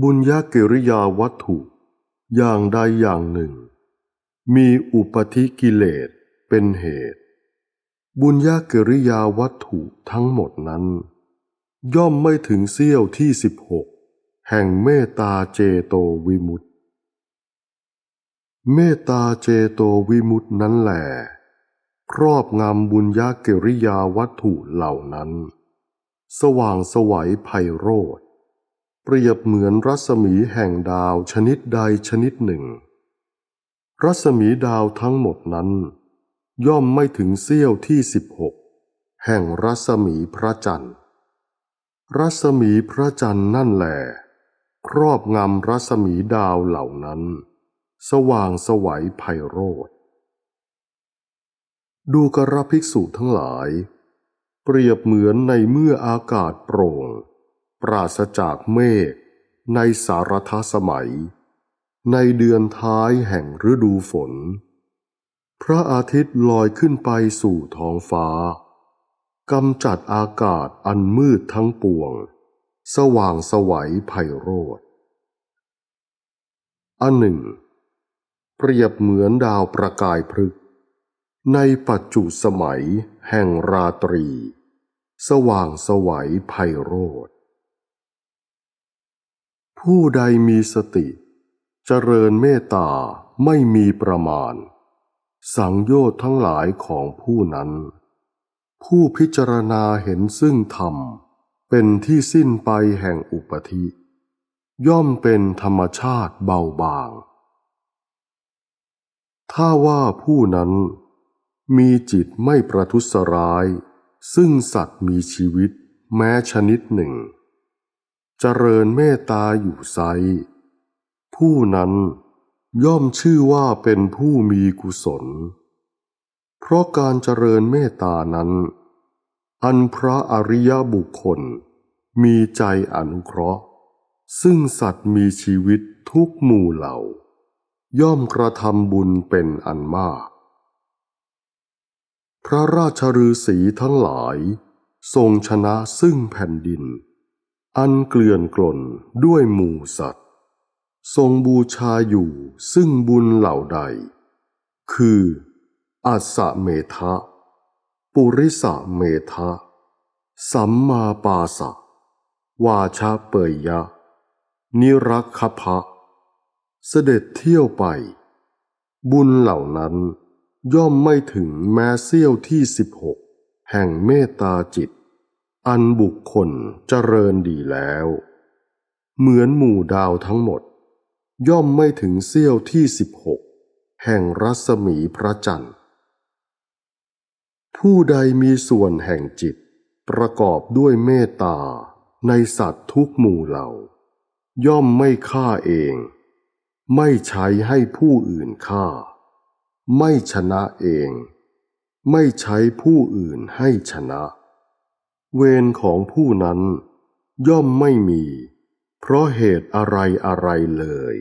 บุญญากิริยาวัตถุ อย่างใดอย่างหนึ่ง มีอุปธิกิเลสเป็นเหตุ บุญญากิริยาวัตถุทั้งหมดนั้น ย่อมไม่ถึงเสี้ยวที่สิบหกแห่งเมตตาเจโตวิมุตติ เมตตาเจโตวิมุตตินั้นแหลครอบงำบุญญากิริยาวัตถุเหล่านั้น สว่างสวัยไพโรธ เปรียบเหมือนรัศมีแห่งดาวชนิดใดชนิดหนึ่ง รัศมีดาวทั้งหมดนั้น ย่อมไม่ถึงเสี้ยวที่สิบหกแห่งรัศมีพระจันทร์ รัศมีพระจันทร์นั่นแหลครอบงำรัศมีดาวเหล่านั้น สว่างสวัยไพโรธดูกระภิกษุทั้งหลาย เปรียบเหมือนในเมื่ออากาศโปร่ง ปราศจากเมฆในสารทสมัย ในเดือนท้ายแห่งฤดูฝน พระอาทิตย์ลอยขึ้นไปสู่ท้องฟ้ากำจัดอากาศอันมืดทั้งปวง สว่างสวัยไพโรธอันหนึ่ง เปรียบเหมือนดาวประกายพฤกในปัจจุสมัยแห่งราตรี สว่างสวัยไพโรธ ผู้ใดมีสติเจริญเมตตาไม่มีประมาณ สังโยชน์ทั้งหลายของผู้นั้น ผู้พิจารณาเห็นซึ่งธรรม เป็นที่สิ้นไปแห่งอุปธิ ย่อมเป็นธรรมชาติเบาบาง ถ้าว่าผู้นั้นมีจิตไม่ประทุษร้าย ซึ่งสัตว์มีชีวิตแม้ชนิดหนึ่ง เจริญเมตตาอยู่ไซผู้นั้นย่อมชื่อว่าเป็นผู้มีกุศล เพราะการเจริญเมตตานั้น อันพระอริยบุคคล มีใจอนุเคราะห์ ซึ่งสัตว์มีชีวิตทุกหมู่เหล่า ย่อมกระทำบุญเป็นอันมาก พระราชฤาษีทั้งหลาย ทรงชนะซึ่งแผ่นดิน อันเกลื่อนกล่นด้วยหมู่สัตว์ ทรงบูชาอยู่ซึ่งบุญเหล่าใด คืออัสสะเมทะ ปุริสะเมทะ สัมมาปาสะ วาชาเปยยะ นิรักขภะเสด็จเที่ยวไป บุญเหล่านั้นย่อมไม่ถึงแม้เสี้ยวที่สิบหกแห่งเมตตาจิต อันบุคคลเจริญดีแล้ว เหมือนหมู่ดาวทั้งหมด ย่อมไม่ถึงเสี้ยวที่สิบหกแห่งรัศมีพระจันทร์ ผู้ใดมีส่วนแห่งจิตประกอบด้วยเมตตาในสัตว์ทุกหมู่เหล่า ย่อมไม่ฆ่าเอง ไม่ใช้ให้ผู้อื่นฆ่า ไม่ชนะเอง ไม่ใช้ผู้อื่นให้ชนะ เวรของผู้นั้นย่อมไม่มี เพราะเหตุอะไรอะไรเลย